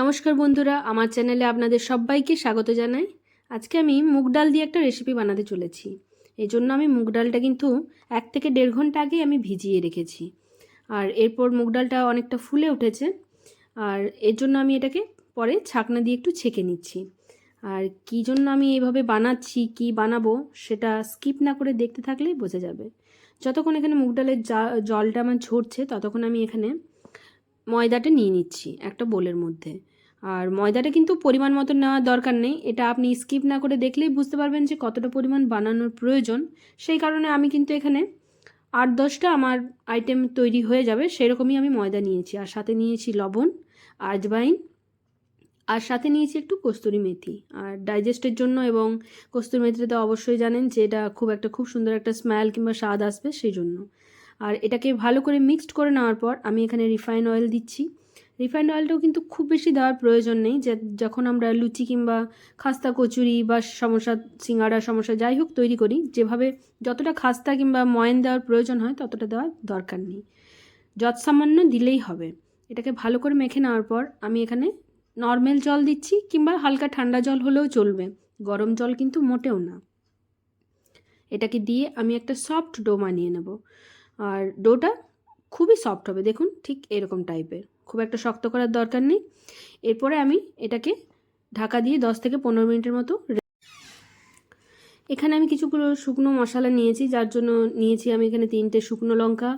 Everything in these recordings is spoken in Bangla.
নমস্কার বন্ধুরা, আমার চ্যানেলে আপনাদের সবাইকে স্বাগত জানাই। আজকে আমি মুগ ডাল দিয়ে একটা রেসিপি বানাতে চলেছি। এই জন্য আমি মুগ ডালটা কিন্তু এক থেকে দেড় ঘণ্টা আগে আমি ভিজিয়ে রেখেছি। আর এরপর মুগ ডালটা অনেকটা ফুলে উঠেছে। আর এর জন্য আমি এটাকে পরে ছাকনা দিয়ে একটু ছেঁকে নিচ্ছি। আর কী জন্য আমি এইভাবে বানাচ্ছি, কি বানাবো, সেটা স্কিপ না করে দেখতে থাকলেই বোঝা যাবে। যতক্ষণ এখানে মুগ ডালের জলটা আমার ঝরছে, ততক্ষণ আমি এখানে ময়দাটা নিয়ে নিচ্ছি, একটা বোলের মধ্যে। আর ময়দাটা কিন্তু পরিমাণ মতো নেওয়ার দরকার নেই, এটা আপনি স্কিপ না করে দেখলেই বুঝতে পারবেন যে কতটা পরিমাণ বানানোর প্রয়োজন। সেই কারণে আমি কিন্তু এখানে আট দশটা আমার আইটেম তৈরি হয়ে যাবে, সেরকমই আমি ময়দা নিয়েছি। আর সাথে নিয়েছি লবণ, আজবাইন, আর সাথে নিয়েছি একটু কস্তুরি মেথি। আর ডাইজেস্টের জন্য এবং কস্তুরি মেথিটা তো অবশ্যই জানেন যে এটা খুব একটা, খুব সুন্দর একটা স্মেল কিংবা স্বাদ আসবে সেই জন্য। আর এটাকে ভালো করে মিক্সড করে নেওয়ার পর আমি এখানে রিফাইন অয়েল দিচ্ছি। রিফাইন্ড অয়েলটাও কিন্তু খুব বেশি দেওয়ার প্রয়োজন নেই। যখন আমরা লুচি কিংবা খাস্তা, কচুরি বা সমস্যা, সিঙ্গাড়া, সমস্যা যাই হোক তৈরি করি, যেভাবে যতটা খাস্তা কিংবা ময়ন দেওয়ার প্রয়োজন হয়, ততটা দেওয়ার দরকার নেই। যৎ সামান্য দিলেই হবে। এটাকে ভালো করে মেখে নেওয়ার পর আমি এখানে নর্মাল জল দিচ্ছি কিংবা হালকা ঠান্ডা জল হলেও চলবে। গরম জল কিন্তু মোটেও না। এটাকে দিয়ে আমি একটা সফট ডো বানিয়ে নেব। আর ডোটা খুবই সফট হবে। দেখুন, ঠিক এরকম টাইপের খুব একটা শক্ত করার দরকার নেই। এরপরে আমি এটাকে ঢাকা দিয়ে দশ থেকে পনেরো মিনিটের মতো এখানে আমি কিছুগুলো শুকনো মশলা নিয়েছি, যার জন্য নিয়েছি আমি এখানে তিনটে শুকনো লঙ্কা,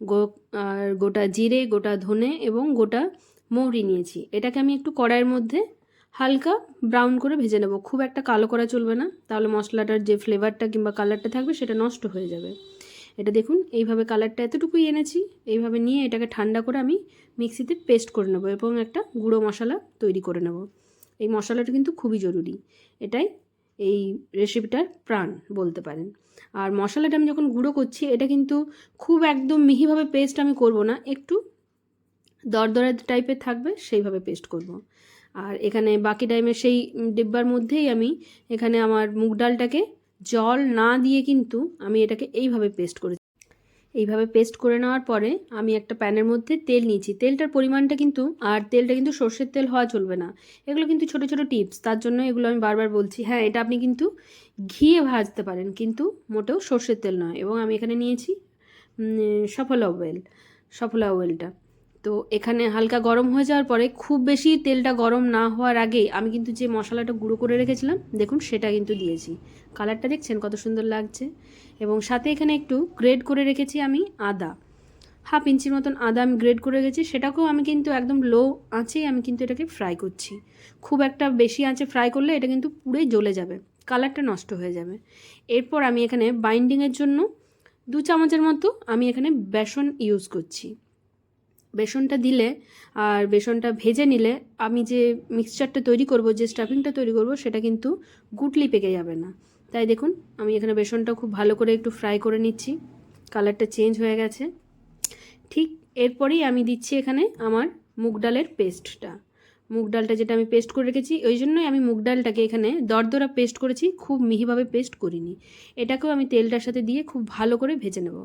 গো আর গোটা জিরে, গোটা ধনে এবং গোটা মৌরি নিয়েছি। এটাকে আমি একটু কড়াইয়ের মধ্যে হালকা ব্রাউন করে ভেজে নেব। খুব একটা কালো করা চলবে না। তাহলে মশলাটার যে ফ্লেভারটা কিংবা কালারটা থাকবে, সেটা নষ্ট হয়ে যাবে। এটা দেখুন, এইভাবে কালারটা এতটুকুই এনেছি, এইভাবে নিয়ে এটাকে ঠান্ডা করে আমি মিক্সিতে পেস্ট করে নেব এবং একটা গুঁড়ো মশলা তৈরি করে নেব এই মশলাটা কিন্তু খুবই জরুরি, এটাই এই রেসিপিটার প্রাণ বলতে পারেন আর মশলাটা আমি যখন গুঁড়ো করছি, এটা কিন্তু খুব একদম মিহিভাবে পেস্ট আমি করব না, একটু দরদরা টাইপের থাকবে, সেইভাবে পেস্ট করব। আর এখানে বাকি টাইমে সেই ডিব্বার মধ্যেই আমি এখানে আমার মুগ ডালটাকে জল না দিয়ে কিন্তু আমি এটাকে এইভাবে পেস্ট করে এইভাবে পেস্ট করে নেওয়ার পরে আমি একটা প্যানের মধ্যে তেল নিয়েছি। তেলটার পরিমাণটা কিন্তু, আর তেলটা কিন্তু সর্ষের তেল হওয়া চলবে না। এগুলো কিন্তু ছোট ছোট টিপস তার জন্য এগুলো আমি বারবার বলছি। হ্যাঁ এটা আপনি কিন্তু ঘিয়ে ভাজতে পারেন, কিন্তু মোটেও সর্ষের তেল নয়। এবং আমি এখানে নিয়েছি সফলা অয়েল সফলা অয়েলটা তো এখানে হালকা গরম হয়ে যাওয়ার পরে খুব বেশি তেলটা গরম না হওয়ার আগে আমি কিন্তু যে মশলাটা গুঁড়ো করে রেখেছিলাম, দেখুন সেটা কিন্তু দিয়েছি। কালারটা দেখছেন কত সুন্দর লাগছে। এবং সাথে এখানে একটু গ্রেড করে রেখেছি আমি আদা। হাফ ইঞ্চির মতন আদা আমি গ্রেড করে রেখেছি, সেটাকেও আমি কিন্তু একদম লো আঁচেই আমি কিন্তু এটাকে ফ্রাই করছি। খুব একটা বেশি আঁচে ফ্রাই করলে এটা কিন্তু পুরোই জ্বলে যাবে, কালারটা নষ্ট হয়ে যাবে। এরপর আমি এখানে বাইন্ডিংয়ের জন্য দু চামচের মতো আমি এখানে বেসন ইউজ করছি। বেসনটা দিলে আর বেসনটা ভেজে নিলে আমি যে মিক্সচারটা তৈরি করব, যে স্টাফিংটা তৈরি করব, সেটা কিন্তু গুটলি পেকে যাবে না। তাই দেখুন, আমি এখানে বেসনটা খুব ভালো করে একটু ফ্রাই করে নিচ্ছি। কালারটা চেঞ্জ হয়ে গেছে। ঠিক এরপরেই আমি দিচ্ছি এখানে আমার মুগ ডালের পেস্টটা মুগ ডালটা যেটা আমি পেস্ট করে রেখেছি, ওই জন্যই আমি মুগ ডালটাকে এখানে দরদরা পেস্ট করেছি, খুব মিহিভাবে পেস্ট করিনি। এটাকেও আমি তেলটার সাথে দিয়ে খুব ভালো করে ভেজে নেব।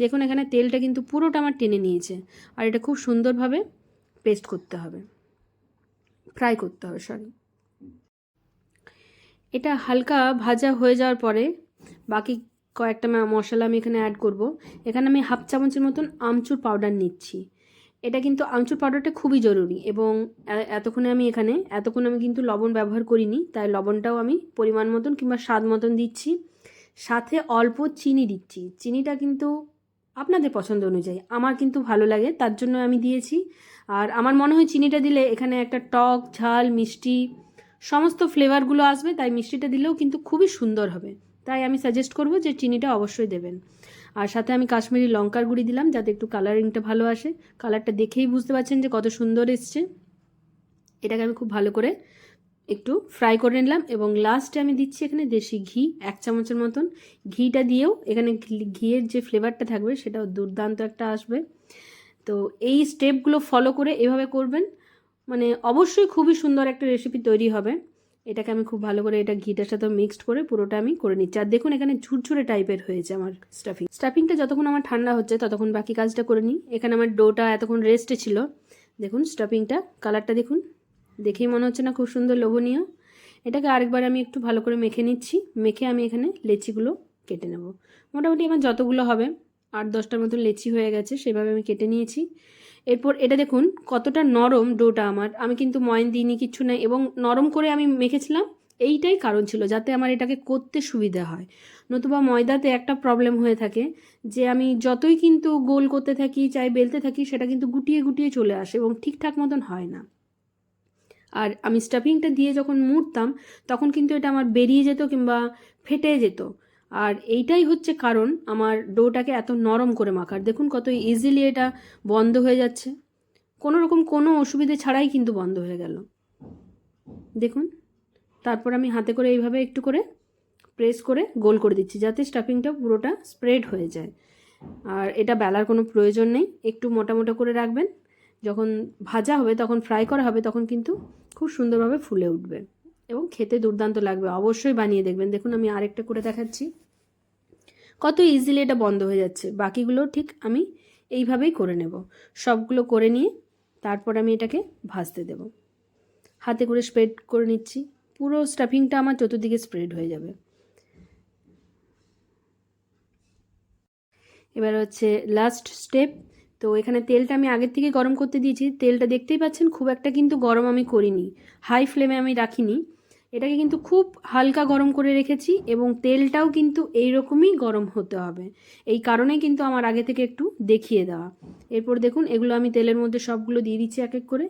দেখুন, এখানে তেলটা কিন্তু পুরোটা আমার টেনে নিয়েছে। আর এটা খুব সুন্দরভাবে পেস্ট করতে হবে। ফ্রাই করতে হবে, সরি। এটা হালকা ভাজা হয়ে যাওয়ার পরে বাকি কয়েকটা মশলা আমি এখানে অ্যাড করব। এখানে আমি হাফ চামচের মতন আমচুর পাউডার নিচ্ছি। এটা কিন্তু আমচুর পাউডারটা খুবই জরুরি এবং এতক্ষণে আমি এখানে এতক্ষণ আমি কিন্তু লবণ ব্যবহার করিনি, তাই লবণটাও আমি পরিমাণ মতন কিংবা স্বাদ মতন দিচ্ছি। সাথে অল্প চিনি দিচ্ছি। চিনিটা কিন্তু আপনাদের পছন্দ অনুযায়ী। আমার কিন্তু ভালো লাগে, তার জন্য আমি দিয়েছি। আর আমার মনে হয় চিনিটা দিলে এখানে একটা টক, ঝাল, মিষ্টি সমস্ত ফ্লেভারগুলো আসবে, তাই মিষ্টিটা দিলেও কিন্তু খুবই সুন্দর হবে। তাই আমি সাজেস্ট করব যে চিনিটা অবশ্যই দেবেন। আর সাথে আমি কাশ্মীরি লঙ্কার গুঁড়ি দিলাম, যাতে একটু কালারিংটা ভালো আসে। কালারটা দেখেই বুঝতে পারছেন যে কত সুন্দর এসছে। এটাকে আমি খুব ভালো করে একটু ফ্রাই করে নিলাম এবং লাস্টে আমি দিচ্ছি এখানে দেশি ঘি, এক চামচের মতন। ঘিটা দিয়েও এখানে ঘিয়ের যে ফ্লেভারটা থাকবে সেটাও দুর্দান্ত একটা আসবে। তো এই স্টেপগুলো ফলো করে এভাবে করবেন। মানে অবশ্যই খুবই সুন্দর একটা রেসিপি তৈরি হবে। এটাকে আমি খুব ভালো করে এটা ঘিটার সাথে মিক্সড করে পুরোটা আমি করে নিচ্ছি। আর দেখুন এখানে ঝুরঝুরে টাইপের হয়েছে আমার স্টাফিং স্টাফিংটা যতক্ষণ আমার ঠান্ডা হচ্ছে ততক্ষণ বাকি কাজটা করে নিই। এখানে আমার ডোটা এতক্ষণ রেস্টে ছিল। দেখুন স্টাফিংটা কালারটা দেখুন। দেখেই মনে হচ্ছে না খুব সুন্দর লোভনীয়। এটাকে আরেকবার আমি একটু ভালো করে মেখে নিচ্ছি। মেখে আমি এখানে লেচিগুলো কেটে নেব। মোটামুটি আমার যতগুলো হবে, আট দশটার মতো লেচি হয়ে গেছে, সেভাবে আমি কেটে নিয়েছি। এরপর এটা দেখুন, কতটা নরম ডোটা আমার। আমি কিন্তু ময়ন দিইনি কিছু নেই, এবং নরম করে আমি মেখেছিলাম। এইটাই কারণ ছিল, যাতে আমার এটাকে করতে সুবিধা হয়। নতুবা ময়দাতে একটা প্রবলেম হয়ে থাকে, যে আমি যতই কিন্তু গোল করতে থাকি, চাই বেলতে থাকি, সেটা কিন্তু গুটিয়ে গুটিয়ে চলে আসে এবং ঠিকঠাক মতন হয় না। আর আমি স্টাফিংটা দিয়ে যখন মুড়তাম, তখন কিন্তু এটা আমার বেরিয়ে যেত কিংবা ফেটে যেত। আর এইটাই হচ্ছে কারণ আমার ডোটাকে এত নরম করে মাখার। দেখুন কত ইজিলি এটা বন্ধ হয়ে যাচ্ছে। কোনো রকম কোনো অসুবিধে ছাড়াই কিন্তু বন্ধ হয়ে গেল। দেখুন, তারপর আমি হাতে করে এইভাবে একটু করে প্রেস করে গোল করে দিচ্ছি যাতে স্টাফিংটা পুরোটা স্প্রেড হয়ে যায়। আর এটা বেলার কোনো প্রয়োজন নেই। একটু মোটা মোটা করে রাখবেন। যখন ভাজা হবে, তখন ফ্রাই করা হবে, তখন কিন্তু খুব সুন্দরভাবে ফুলে উঠবে এবং খেতে দুর্দান্ত লাগবে। অবশ্যই বানিয়ে দেখবেন। দেখুন, আমি আরেকটা করে দেখাচ্ছি। কত ইজিলি এটা বন্ধ হয়ে যাচ্ছে। বাকিগুলো ঠিক আমি এইভাবেই করে নেব। সবগুলো করে নিয়ে তারপর আমি এটাকে ভাজতে দেব। হাতে করে স্প্রেড করে নিচ্ছি। পুরো স্টাফিংটা আমার চতুর্দিকে স্প্রেড হয়ে যাবে। এবার হচ্ছে লাস্ট স্টেপ তো এখানে তেলটা আমি আগের থেকে গরম করতে দিয়েছি। তেলটা দেখতেই পাচ্ছেন, খুব একটা কিন্তু গরম আমি করিনি। হাই ফ্লেমে আমি রাখিনি। এটাকে কিন্তু খুব হালকা গরম করে রেখেছি এবং তেলটাও কিন্তু এই রকমই গরম হতে হবে। এই কারণে কিন্তু আমার আগে থেকে একটু দেখিয়ে দেওয়া। এরপর দেখুন, এগুলো আমি তেলের মধ্যে সবগুলো দিয়ে দিচ্ছি এক এক করে।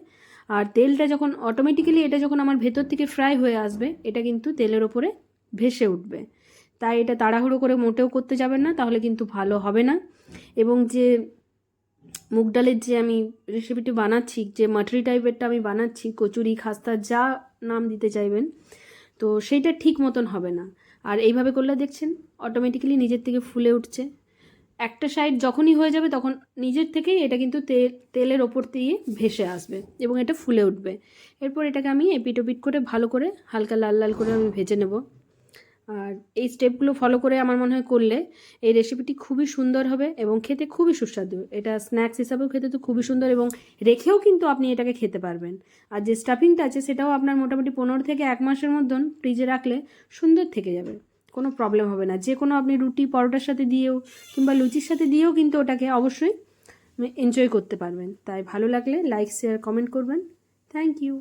আর তেলটা যখন অটোমেটিক্যালি এটা যখন আমার ভেতর থেকে ফ্রাই হয়ে আসবে, এটা কিন্তু তেলের ওপরে ভেসে উঠবে। তাই এটা তাড়াহুড়ো করে মোটেও করতে যাবেন না, তাহলে কিন্তু ভালো হবে না। এবং যে মুগ ডালের যে আমি রেসিপিটি বানাচ্ছি, যে মাটরি টাইপেরটা আমি বানাচ্ছি, কচুরি, খাস্তা, যা নাম দিতে চাইবেন, তো সেইটা ঠিক মতন হবে না। আর এইভাবে করলে দেখছেন অটোমেটিক্যালি নিজের থেকে ফুলে উঠছে। একটা সাইড যখনই হয়ে যাবে, তখন নিজের থেকেই এটা কিন্তু তেল, তেলের ওপর দিয়ে ভেসে আসবে এবং এটা ফুলে উঠবে। এরপর এটাকে আমি এপিট ওপিট করে ভালো করে হালকা লাল লাল করে আমি ভেজে নেব। আর এই স্টেপগুলো ফলো করে আমার মনে হয় করলে এই রেসিপিটি খুবই সুন্দর হবে এবং খেতে খুবই সুস্বাদু। এটা স্ন্যাক্স হিসাবেও খেতে তো খুবই সুন্দর এবং রেখেও কিন্তু আপনি এটাকে খেতে পারবেন। আর যে স্টাফিংটা আছে সেটাও আপনার মোটামুটি পনেরো থেকে এক মাসের মতন ফ্রিজে রাখলে সুন্দর থেকে যাবে। কোনো প্রবলেম হবে না। যে কোনো আপনি রুটি, পরোটার সাথে দিয়েও কিংবা লুচির সাথে দিয়েও কিন্তু ওটাকে অবশ্যই এনজয় করতে পারবেন। তাই ভালো লাগলে লাইক শেয়ার কমেন্ট করবেন। Thank you